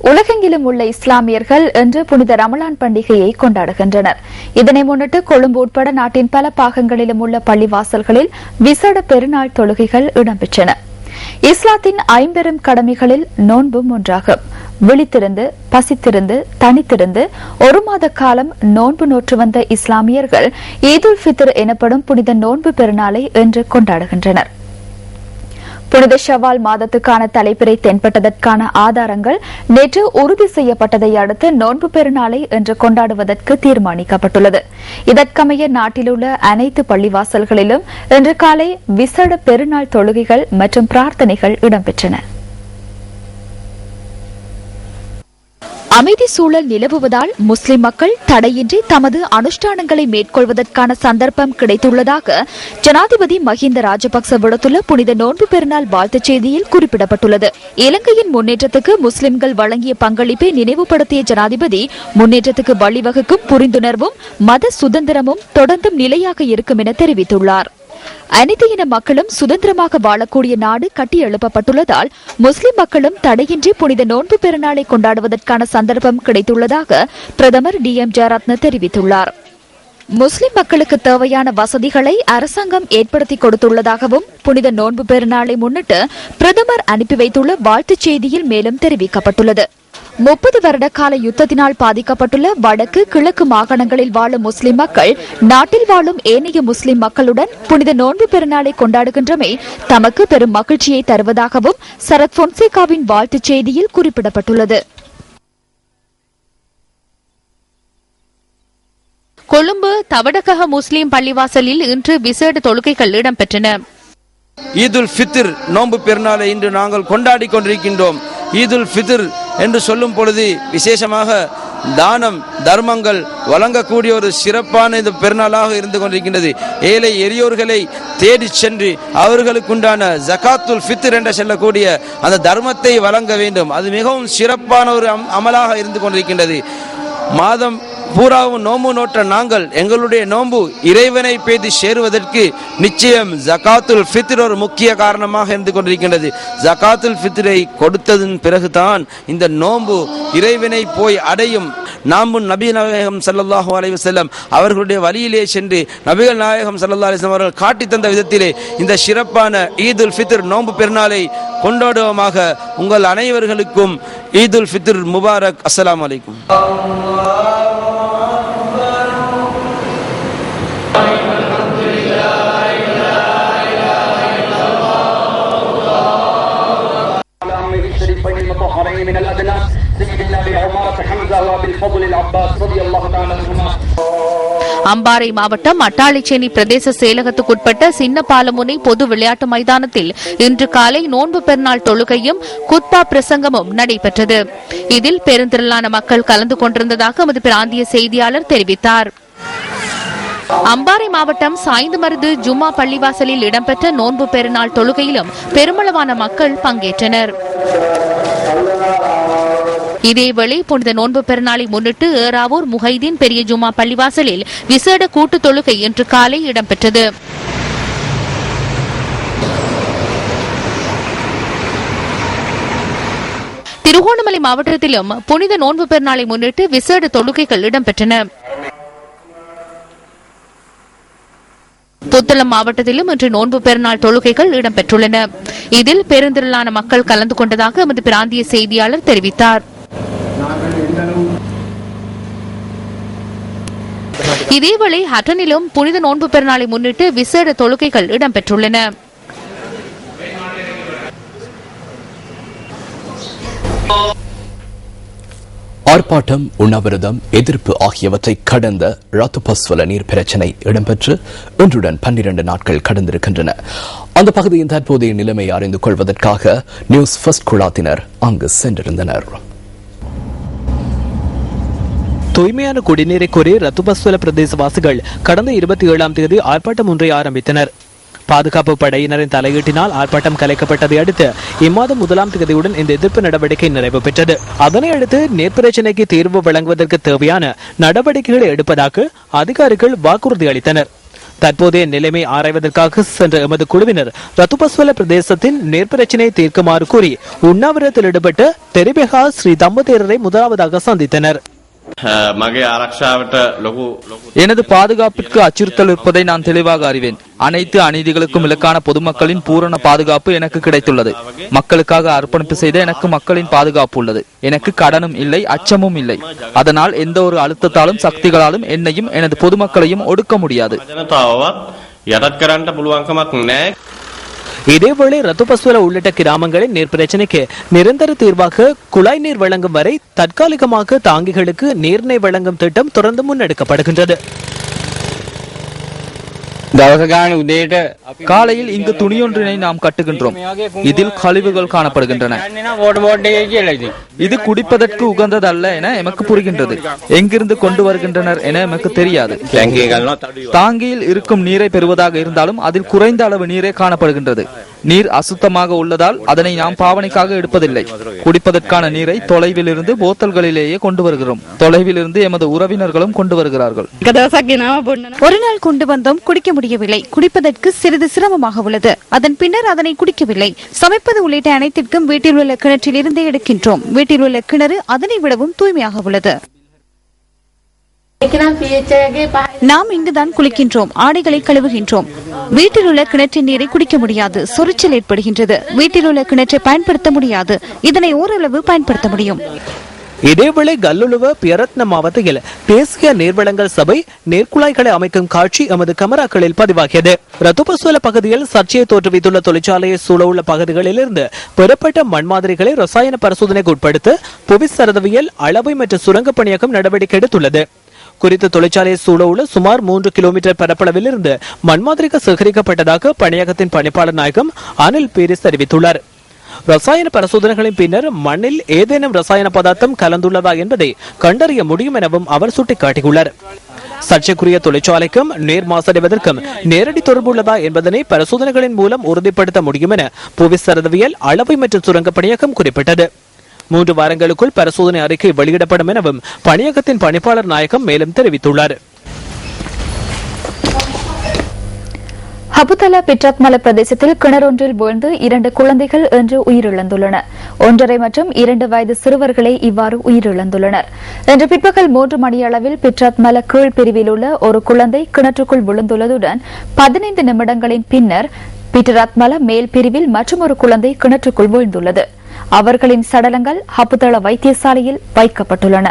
உலகெங்கிலும் உள்ள இஸ்லாமியர்கள் இன்று புனித ரமலான் பண்டிகையை கொண்டாடுகின்றனர். இதனை முன்னிட்டு கொழும்பு உட்பட நாட்டின் பல பாகங்களிலும் உள்ள பள்ளிவாசல்களில் விசேட பெருநாள் தொழுகைகள் இடம்பெற்றன. இஸ்லாத்தின் ஐம்பெரும் கடமைகளில் நோன்பும் ஒன்றாகும். விழித்திருந்து பசித்திருந்து தனித்திருந்து ஒரு மாத காலம் நோன்பு நோற்று வந்த இஸ்லாமியர்கள் ஈதுல் ஃபித்ர் எனப்படும் புனித நோன்பு பெருநாளை இன்று கொண்டாடுகின்றனர். புனித ஷவால் மாதத்துக்கான தலைப்பிறை தென்பட்டதற்கான ஆதாரங்கள் நேற்று உறுதி செய்யப்பட்டதை அடுத்து நோன்பு பெருநாளை இன்று கொண்டாடுவதற்கு தீர்மானிக்கப்பட்டுள்ளது. இதற்கமைய நாட்டிலுள்ள அனைத்து பள்ளிவாசல்களிலும் இன்று காலை விசேட பெருநாள் தொழுகைகள் மற்றும் பிரார்த்தனைகள் இடம்பெற்றன. அமைதி சூழல் நிலவுவதால் முஸ்லிம் மக்கள் தடையின்றி தமது அனுஷ்டானங்களை மேற்கொள்வதற்கான சந்தர்ப்பம் கிடைத்துள்ளதாக ஜனாதிபதி மஹிந்த ராஜபக்ச விடுத்துள்ள புனித நோன்பு பெருநாள் வாழ்த்துச் செய்தியில் குறிப்பிடப்பட்டுள்ளது. இலங்கையின் முன்னேற்றத்துக்கு முஸ்லிம்கள் வழங்கிய பங்களிப்பை நினைவுபடுத்திய ஜனாதிபதி முன்னேற்றத்துக்கு வழிவகுக்கும் புரிந்துணர்வும் மத சுதந்திரமும் தொடர்ந்தும் நிலையாக இருக்கும் என தெரிவித்துள்ளார். அனைத்து இன மக்களும் சுதந்திரமாக வாழக்கூடிய நாடு கட்டி எழுப்பப்பட்டுள்ளதால் முஸ்லிம் மக்களும் தடையின்றி புனித நோன்பு பெருநாளை கொண்டாடுவதற்கான சந்தர்ப்பம் கிடைத்துள்ளதாக பிரதமர் டி எம் ஜெயரத்ன தெரிவித்துள்ளார். முஸ்லிம் மக்களுக்கு தேவையான வசதிகளை அரசாங்கம் ஏற்படுத்தி கொடுத்துள்ளதாகவும் புனித நோன்பு பெருநாளை முன்னிட்டு பிரதமர் அனுப்பி வைத்துள்ள வாழ்த்துச் செய்தியில் மேலும் தெரிவிக்கப்பட்டுள்ளது. முப்பது வருட கால யுத்தத்தினால் பாதிக்கப்பட்டுள்ள வடக்கு கிழக்கு மாகாணங்களில் வாழும் முஸ்லிம் மக்கள் நாட்டில் வாழும் ஏனைய முஸ்லிம் மக்களுடன் புனித நோன்பு பெருநாளை கொண்டாடுகின்றமை தமக்கு பெரும் மகிழ்ச்சியை தருவதாகவும் சரத் பொன்சேகாவின் வாழ்த்துச் செய்தியில் குறிப்பிடப்பட்டுள்ளது. கொழும்பு தவடகக முஸ்லிம் பள்ளிவாசலில் இன்று விசேட தொழுகைகள் இடம்பெற்றன. ஈதுல் ஃபித்ர் நோன்பு பெருநாளை இன்று நாங்கள் கொண்டாடி கொண்டிருக்கின்றோம். ஈதுல் ஃபித்ர் என்று சொல்லும் பொழுது விசேஷமாக தானம் தர்மங்கள் வழங்கக்கூடிய ஒரு சிறப்பான இந்த பெருநாளாக இருந்து கொண்டிருக்கின்றது. ஏழை எளியோர்களை தேடி சென்று அவர்களுக்குண்டான ஜகாத்துல் ஃபித்ர் என்று சொல்லக்கூடிய அந்த தர்மத்தை வழங்க வேண்டும். அது மிகவும் சிறப்பான ஒரு அம்- அமலாக இருந்து கொண்டிருக்கின்றது. மாதம் பூராவும் நோம்பு நோற்ற நாங்கள் எங்களுடைய நோன்பு இறைவனை பேதி சேருவதற்கு நிச்சயம் ஜகாத்துல் ஃபித்ர் ஒரு முக்கிய காரணமாக இருந்து கொண்டிருக்கின்றது. ஜகாத்துல் ஃபித்ரை கொடுத்ததன் பிறகுதான் இந்த நோம்பு இறைவனை போய் அடையும். நாமும் நபி நாயகம் சல்லாஹூ அலைவு செல்லம் அவர்களுடைய வழியிலே சென்று நபிகள் நாயகம் சல்லா அலிஸ்லாம் அவர்கள் காட்டி தந்த விதத்திலே இந்த சிறப்பான ஈதுல் ஃபித்ர் நோன்பு பெருநாளை கொண்டாடுவோமாக உங்கள் அனைவர்களுக்கும் ஈதுல் ஃபித்ர் முபாரக். அஸ்லாம் அலைக்கும். அம்பாறை மாவட்டம் அட்டாளிச்சேனி பிரதேச செயலகத்துக்குட்பட்ட சின்ன பாலமுனை பொது விளையாட்டு மைதானத்தில் இன்று காலை நோன்பு பெருநாள் தொழுகையும் குத்பா பிரசங்கமும் நடைபெற்றது. இதில் பெருந்திரளான மக்கள் கலந்து கொண்டிருந்ததாக எமது பிராந்திய செய்தியாளர் தெரிவித்தார். அம்பாறை மாவட்டம் சாய்ந்தமருது ஜும்மா பள்ளிவாசலில் இடம்பெற்ற நோன்பு பெருநாள் தொழுகையிலும் பெருமளவான மக்கள் பங்கேற்றனர். இதேவேளை புனித நோன்பு பெருநாளை முன்னிட்டு ஏறாவூர் முஹைதீன் பெரிய ஜுமா பள்ளிவாசலில் விசேட கூட்டு தொழுகை இன்று காலை இடம்பெற்றது. திருகோணமலை மாவட்டத்திலும் புனித நோன்பு பெருநாளை முன்னிட்டு விசேட தொழுகைகள் இடம்பெற்றன. புத்தளம் மாவட்டத்திலும் இன்று நோன்பு பெருநாள் தொழுகைகள் இடம்பெற்றுள்ளன. இதில் பெருந்திரளான மக்கள் கலந்து கொண்டதாக எமது பிராந்திய செய்தியாளர் தெரிவித்தார். இதேவேளை ஹட்டனிலும் புனித நோன்பு பெருநாளை முன்னிட்டு விசேட தொழுகைகள் இடம்பெற்றுள்ளன. ஆர்ப்பாட்டம் உண்ணாவிரதம் எதிர்ப்பு ஆகியவற்றை கடந்த ரத்துபஸ்வல நீர் பிரச்சினை இடம்பெற்று இன்றுடன் பன்னிரண்டு நாட்கள் கடந்திருக்கின்றன. அந்த பகுதியின் தற்போதைய நிலைமை அறிந்து கொள்வதற்காக நியூஸ் ஃபர்ஸ்ட் குழாத்தினர் அங்கு சென்றிருந்தனர். தூய்மையான குடிநீரை கோரி ரத்துபஸ்வல பிரதேசவாசிகள் கடந்த இருபத்தி ஏழாம் தேதி ஆர்ப்பாட்டம் ஒன்றை ஆரம்பித்தனர். பாதுகாப்பு படையினரின் தலையீட்டினால் ஆர்ப்பாட்டம் கலைக்கப்பட்டதை அடுத்து இம்மாதம் முதலாம் தேதியுடன் இந்த எதிர்ப்பு நடவடிக்கை நிறைவு பெற்றது. அதனை அடுத்து நீர் பிரச்சினைக்கு தீர்வு வழங்குவதற்கு தேவையான நடவடிக்கைகளை எடுப்பதாக அதிகாரிகள் வாக்குறுதி அளித்தனர். தற்போதைய நிலைமை ஆராய்வதற்காக சென்ற எமது குழுவினர் ரத்துபஸ்வல பிரதேசத்தின் நேர்பிரச்சினையை தீர்க்குமாறு கூறி உண்ணாவிரத்தில் ஈடுபட்டு தெரிபெகா ஸ்ரீ தம்பதேரரை முதலாவதாக சந்தித்தனர். எனது பாதுகாப்பிற்கு அச்சுறுத்தல் இருப்பதை நான் தெளிவாக அறிவேன். அனைத்து அநீதிகளுக்கும் இலக்கான பொதுமக்களின் பூரண பாதுகாப்பு எனக்கு கிடைத்துள்ளது. மக்களுக்காக அர்ப்பணிப்பு செய்த எனக்கு மக்களின் பாதுகாப்பு உள்ளது. எனக்கு கடனும் இல்லை அச்சமும் இல்லை. அதனால் எந்த ஒரு அழுத்தத்தாலும் சக்திகளாலும் என்னையும் எனது பொதுமக்களையும் ஒடுக்க முடியாது. இதேவேளை ரத்துபஸ்வல உள்ளிட்ட கிராமங்களின் நீர் பிரச்சினைக்கு நிரந்தர தீர்வாக குழாய் நீர் வழங்கும் வரை தற்காலிகமாக தாங்கிகளுக்கு நீர்நிலை வழங்கும் திட்டம் தொடர்ந்து முன்னெடுக்கப்படுகின்றது. காலையில் இங்கு துணியொன்றினை நாம் கட்டுகின்றோம். இதில் கழிவுகள் காணப்படுகின்றன. இது குடிப்பதற்கு உகந்ததல்ல என எமக்கு புரிகின்றது. எங்கிருந்து கொண்டு வருகின்றனர் என எமக்கு தெரியாது. தாங்கியில் இருக்கும் நீரை பெறுவதாக இருந்தாலும் அதில் குறைந்த அளவு நீரே காணப்படுகின்றது. நீர் அசுத்தமாக உள்ளதால் அதனை நாம் பாவனைக்காக எடுப்பதில்லை. குடிப்பதற்கான நீரை தொலைவில் இருந்து போத்தல்களிலேயே கொண்டு வருகிறோம். தொலைவில் இருந்து எமது உறவினர்களும் கொண்டு வருகிறார்கள். ஒரு நாள் கொண்டு வந்தோம் குடிக்க முடியவில்லை. குடிப்பதற்கு சிறிது சிரமமாக உள்ளது. அதன் பின்னர் அதனை குடிக்கவில்லை. சமைப்பது உள்ளிட்ட அனைத்திற்கும் வீட்டில் உள்ள கிணற்றில் இருந்தே எடுக்கின்றோம் வீட்டில் உள்ள கிணறு அதனை விடவும் தூய்மையாக உள்ளது. நாம் இங்குதான் குளிக்கின்றோம் ஆடைகளை கழுவுகின்றோம். வீட்டில் உள்ள கிணற்றின் நீரை குடிக்க முடியாது சொரிச்சல் ஏற்படுகின்றது. வீட்டில் உள்ள கிணற்றை பயன்படுத்த முடியாது இதனை ஓரளவு பயன்படுத்த முடியும். இதேவேளை கல்லுலுவ பியரத்ன மாவட்டத்தில் தேசிய நீர்வளங்கள் சபை நீர்க்குழாய்களை அமைக்கும் காட்சி எமது கமராக்களில் பதிவாகியது. ரத்துபசூல பகுதியில் சர்ச்சையை தோற்றுவித்துள்ள தொழிற்சாலையை சூழவுள்ள பகுதிகளிலிருந்து பெறப்பட்ட மண் மாதிரிகளை ரசாயன பரிசோதனைக்கு உட்படுத்த புவிசரதவியல் அளவை மற்றும் சுரங்க பணியகம் நடவடிக்கை எடுத்துள்ளது. குறித்த தொழிற்சாலையை சூழவுள்ள சுமார் மூன்று கிலோமீட்டர் பரப்பளவிலிருந்து மண்மாதிரிகள் சேகரிக்கப்பட்டதாக பணியகத்தின் பணிப்பாளர் நாயகம் அனில் பீரிஸ் தெரிவித்துள்ளார். ரசாயன பரிசோதனைகளின் பின்னர் மண்ணில் ஏதேனும் ரசாயன பதார்த்தம் கலந்துள்ளதா என்பதை கண்டறிய முடியும் எனவும் அவர் சுட்டிக்காட்டியுள்ளார். சர்ச்சைக்குரிய தொழிற்சாலைக்கும் நீர் மாசடைவதற்கும் நேரடி தொடர்பு உள்ளதா என்பதனை பரிசோதனைகளின் மூலம் உறுதிப்படுத்த முடியும் என புவி சரதவியல் அளவை மற்றும் சுரங்க பணியகம் குறிப்பிட்டது. மூன்று வாரங்களுக்குள் பரிசோதனை அறிக்கை வெளியிடப்படும் எனவும் பணியகத்தின் பணிப்பாளர் நாயகம் மேலும் தெரிவித்துள்ளார். ஹபுதலா பிட்ரத்மல பிரதேசத்தில் கிணறொன்றில் வீழ்ந்து இரண்டு குழந்தைகள் இன்று உயிரிழந்துள்ளன. ஒன்றரை மற்றும் இரண்டு வயது சிறுவர்களே இவ்வாறு உயிரிழந்துள்ளனர். இன்று பிற்பகல் மூன்று மணியளவில் பிட்ரத்மல கீழ் பிரிவில் உள்ள ஒரு குழந்தை கிணற்றுக்குள் விழுந்துள்ளதுடன் பதினைந்து நிமிடங்களின் பின்னர் பிட்டரத்மல மேல் பிரிவில் மற்றொரு குழந்தை கிணற்றுக்குள் வீழ்ந்துள்ளது. அவர்களின் சடலங்கள் ஹபுதள வைத்தியசாலையில் வைக்கப்பட்டுள்ளன.